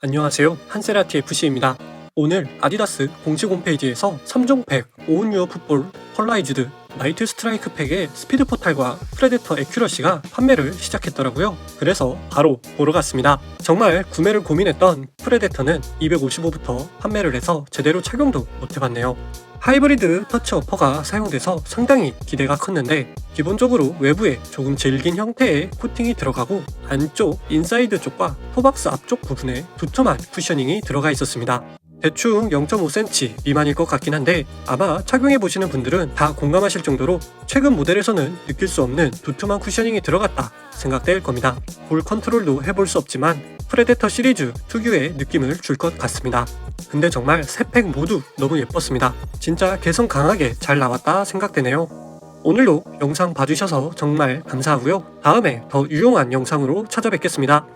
안녕하세요. 한세라티 FC입니다. 오늘 아디다스 공식 홈페이지에서 3종 팩, 오운 유어 풋볼, 펄라이즈드, 나이트 스트라이크 팩의 스피드 포탈과 프레데터 에큐러시가 판매를 시작했더라고요. 그래서 바로 보러 갔습니다. 정말 구매를 고민했던 프레데터는 255부터 판매를 해서 제대로 착용도 못 해봤네요. 하이브리드 터치 어퍼가 사용돼서 상당히 기대가 컸는데 기본적으로 외부에 조금 질긴 형태의 코팅이 들어가고 안쪽 인사이드 쪽과 토박스 앞쪽 부분에 두툼한 쿠셔닝이 들어가 있었습니다. 대충 0.5cm 미만일 것 같긴 한데 아마 착용해 보시는 분들은 다 공감하실 정도로 최근 모델에서는 느낄 수 없는 두툼한 쿠셔닝이 들어갔다 생각될 겁니다. 볼 컨트롤도 해볼 수 없지만 프레데터 시리즈 특유의 느낌을 줄 것 같습니다. 근데 정말 세 팩 모두 너무 예뻤습니다. 진짜 개성 강하게 잘 나왔다 생각되네요. 오늘도 영상 봐주셔서 정말 감사하고요. 다음에 더 유용한 영상으로 찾아뵙겠습니다.